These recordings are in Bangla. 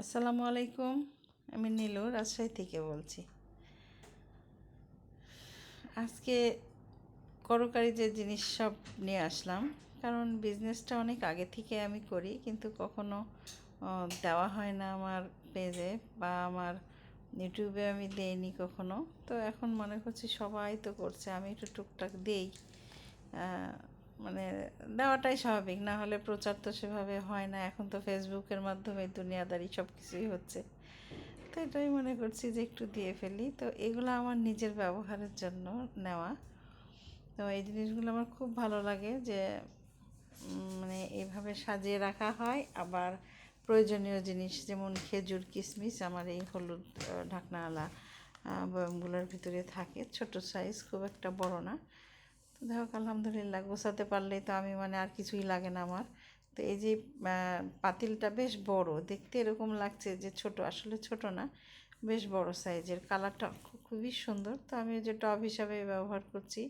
আসসালামু আলাইকুম। আমি নীলু, রাজশাহী থেকে বলছি। আজকে করকারি যে জিনিস সব নিয়ে আসলাম, কারণ বিজনেসটা অনেক আগে থেকে আমি করি, কিন্তু কখনো দেওয়া হয় না আমার পেজে বা আমার ইউটিউবে আমি দেইনি কখনো। তো এখন মনে করছি সবাই তো করছে, আমি একটু টুকটাক দেই। মানে দেওয়াটাই স্বাভাবিক, না হলে প্রচার তো সেভাবে হয় না। এখন তো ফেসবুকের মাধ্যমে দুনিয়াদারি সব কিছুই হচ্ছে। তো এটাই মনে করছি যে একটু দিয়ে ফেলি। তো এগুলো আমার নিজের ব্যবহারের জন্য নেওয়া। তো এই জিনিসগুলো আমার খুব ভালো লাগে যে মানে এইভাবে সাজিয়ে রাখা হয়। আবার প্রয়োজনীয় জিনিস যেমন খেজুর কিশমিশ আমার এই হলুদ ঢাকনাওয়ালা বয়ামগুলোর ভিতরে থাকে। ছোট সাইজ খুব একটা বড় না। যাই হোক, আলহামদুলিল্লাহ, গোছাতে পারলেই তো আমি মানে আর কিছুই লাগে না আমার। তো এই যে পাতিলটা বেশ বড়, দেখতে এরকম লাগছে যে ছোট, আসলে ছোট না, বেশ বড় সাইজের। কালারটা খুবই সুন্দর। তো আমি যে টব হিসাবে ব্যবহার করছি।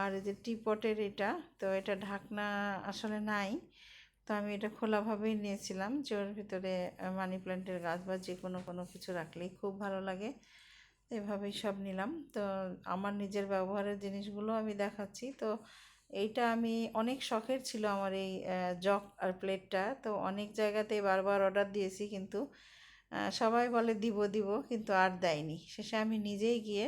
আর এই যে টিপটের এটা, তো এটা ঢাকনা আসলে নাই। তো আমি এটা খোলাভাবেই নিয়েছিলাম, যে ওর ভিতরে মানি প্ল্যান্টের গাছ বা যে কোনো কোনো কিছু রাখলেই খুব ভালো লাগে। এভাবেই সব নিলাম। তো আমার নিজের ব্যবহারের জিনিসগুলো আমি দেখাচ্ছি। তো এইটা আমি, অনেক শখের ছিল আমার এই জগ আর প্লেটটা। তো অনেক জায়গাতেই বারবার অর্ডার দিয়েছি কিন্তু সবাই বলে দিব দিব কিন্তু আর দেয়নি। শেষে আমি নিজেই গিয়ে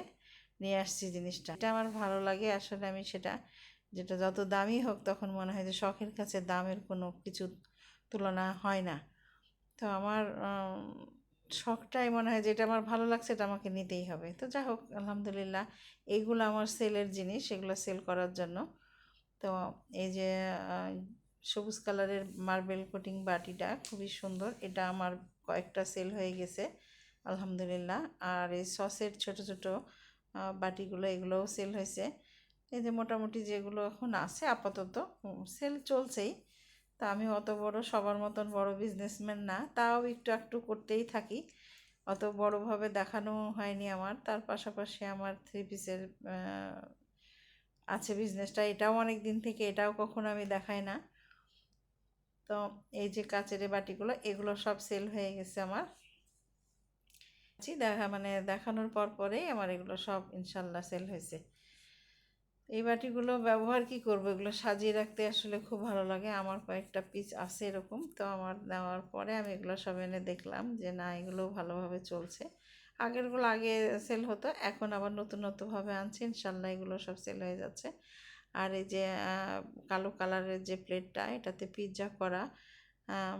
নিয়ে আসছি জিনিসটা। এটা আমার ভালো লাগে আসলে আমি সেটা, যেটা যত দামি হোক তখন মনে হয় যে শখের কাছে দামের কোনো কিছু তুলনা হয় না। তো আমার শখটাই মনে হয় যে এটা আমার ভালো লাগছে এটা আমাকে নিতেই হবে। তো যা হোক, আলহামদুলিল্লাহ, এইগুলো আমার সেলের জিনিস, এগুলো সেল করার জন্য। তো এই যে সবুজ কালারের মার্বেল কোটিং বাটিটা খুবই সুন্দর, এটা আমার কয়েকটা সেল হয়ে গেছে, আলহামদুলিল্লাহ। আর এই সসের ছোট ছোট বাটিগুলো, এগুলোও সেল হয়েছে। এই যে মোটামুটি যেগুলো এখন আছে, আপাতত সেল চলছেই। তা আমি অত বড়, সবার মতন বড় বিজনেসম্যান না। তাও একটু একটু করতেই থাকি। অত বড়ভাবে দেখানো হয়নি আমার। তার পাশাপাশি আমার থ্রি পিসের আছে বিজনেসটা এটাও অনেক দিন থেকে, এটাও কখনো আমি দেখাই না। তো এই যে কাচের বাটিগুলো, এগুলো সব সেল হয়ে গেছে আমার। দেখা মানে দেখানোর পর পরেই আমার এগুলো সব ইনশাল্লাহ সেল হয়েছে। এই বাটিগুলো ব্যবহার কি করব? এগুলো সাজিয়ে রাখতে আসলে খুব ভালো লাগে। আমার কয়েকটা পিস আছে এরকম। তো আমার নেওয়ার পরে আমি এগুলো সব এনে দেখলাম যে, না, এগুলো ভালোভাবে চলছে। আগেরগুলো আগে সেল হতো, এখন আবার নতুন নতুনভাবে আনছি। ইনশাল্লাহ এগুলো সব সেল হয়ে যাচ্ছে। আর এই যে কালো কালারের যে প্লেটটা এটাতে পিৎজা করা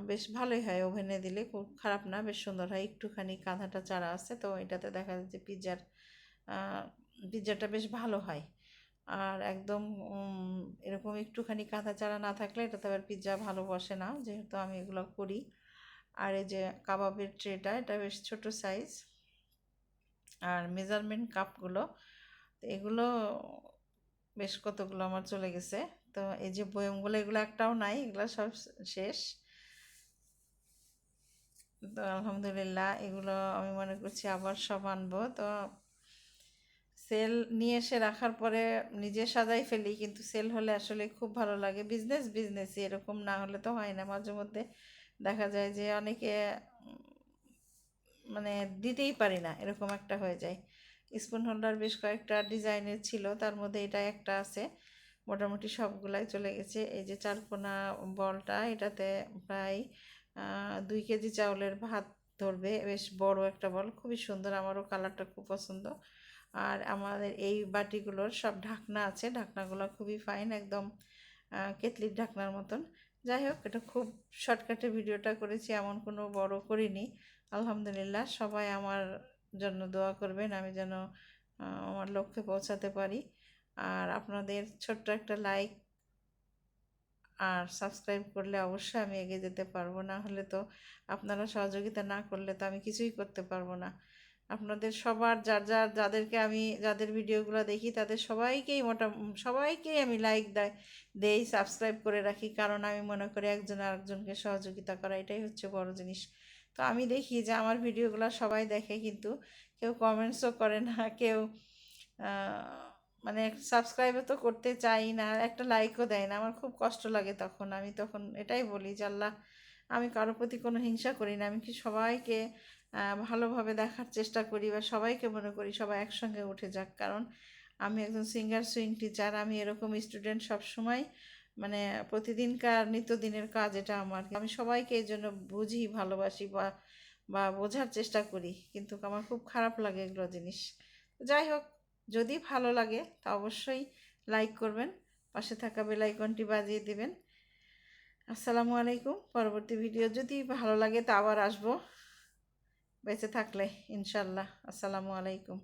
বেশ ভালোই হয়। ওভেনে দিলে খুব খারাপ না, বেশ সুন্দর হয়। একটুখানি কাঁধাটা চারা আছে, তো এটাতে দেখা যাচ্ছে পিৎজার পিৎজাটা বেশ ভালো হয়। আর একদম এরকম একটুখানি কাঁথা চারা না থাকলে এটাতে আবার পিৎজা ভালো বসে না, যেহেতু আমি এগুলো করি। আর এই যে কাবাবের ট্রেটা, এটা বেশ ছোট সাইজ আর মেজারমেন্ট কাপগুলো তো এগুলো বেশ কতগুলো আমার চলে গেছে। তো এই যে বয়মগুলো, এগুলো একটাও নাই, এগুলো সব শেষ। তো আলহামদুলিল্লাহ, এগুলো আমি মনে করছি আবার সব আনব। তো সেল নিয়ে এসে রাখার পরে নিজে সাজাই ফেলি, কিন্তু সেল হলে আসলে খুব ভালো লাগে। বিজনেস বিজনেসই এরকম না হলে তো হয় না। মাঝে মধ্যে দেখা যায় যে অনেকে মানে দিতেই পারি না, এরকম একটা হয়ে যায়। স্পুন হোল্ডার বেশ কয়েকটা ডিজাইনের ছিল, তার মধ্যে এটা একটা আছে। মোটামুটি সবগুলাই চলে গেছে। এই যে চারকোনা বলটা, এটাতে প্রায় দুই কেজি চাউলের ভাত ধরবে। বেশ বড় একটা বল, খুবই সুন্দর। আমারও কালারটা খুব পছন্দ। আর আমাদের এই বাটিগুলোর সব ঢাকনা আছে। ঢাকনাগুলো খুবই ফাইন একদম কেতলির ঢাকনার মতন। যাই হোক, এটা খুব শর্টকাটে ভিডিওটা করেছি, এমন কোনো বড় করিনি। আলহামদুলিল্লাহ, সবাই আমার জন্য দোয়া করবেন, আমি যেন আমার লক্ষ্যে পৌঁছাতে পারি। আর আপনাদের ছোট্ট একটা লাইক আর সাবস্ক্রাইব করলে অবশ্যই আমি এগিয়ে যেতে পারব। না হলে তো আপনারা সহযোগিতা না করলে তো আমি কিছুই করতে পারব না। আপনাদের সবার, যার যার, যাদেরকে আমি, যাদের ভিডিওগুলো দেখি তাদের সবাইকেই মোটা, সবাইকেই আমি লাইক দেয় দেই সাবস্ক্রাইব করে রাখি। কারণ আমি মনে করি একজন আরেকজনকে সহযোগিতা করা এটাই হচ্ছে বড় জিনিস। তো আমি দেখি যে আমার ভিডিওগুলো সবাই দেখে কিন্তু কেউ কমেন্টসও করে না, কেউ মানে সাবস্ক্রাইবও তো করতে চাই না, একটা লাইকও দেয় না। আমার খুব কষ্ট লাগে তখন, আমি তখন এটাই বলি যে, আল্লাহ, আমি কারোর প্রতি কোনো হিংসা করি না। আমি কি সবাইকে ভালোভাবে দেখার চেষ্টা করি বা সবাইকে মনে করি সবাই একসঙ্গে উঠে যাক। কারণ আমি একজন সিঙ্গার সুইং টিচার আমি এরকম স্টুডেন্ট সবসময় মানে প্রতিদিনকার নিত্যদিনের কাজ এটা আমার। আমি সবাইকে এই জন্য বুঝি, ভালোবাসি বা বা বোঝার চেষ্টা করি। কিন্তু আমার খুব খারাপ লাগে এগুলো জিনিস। যাই হোক, যদি ভালো লাগে তা অবশ্যই লাইক করবেন, পাশে থাকা বেল আইকনটি বাজিয়ে দেবেন। আসসালামু আলাইকুম, পরবর্তী ভিডিও যদি ভালো লাগে তা আবার আসব। বেঁচে থাকলে ইনশাল্লাহ। আসসালামু আলাইকুম।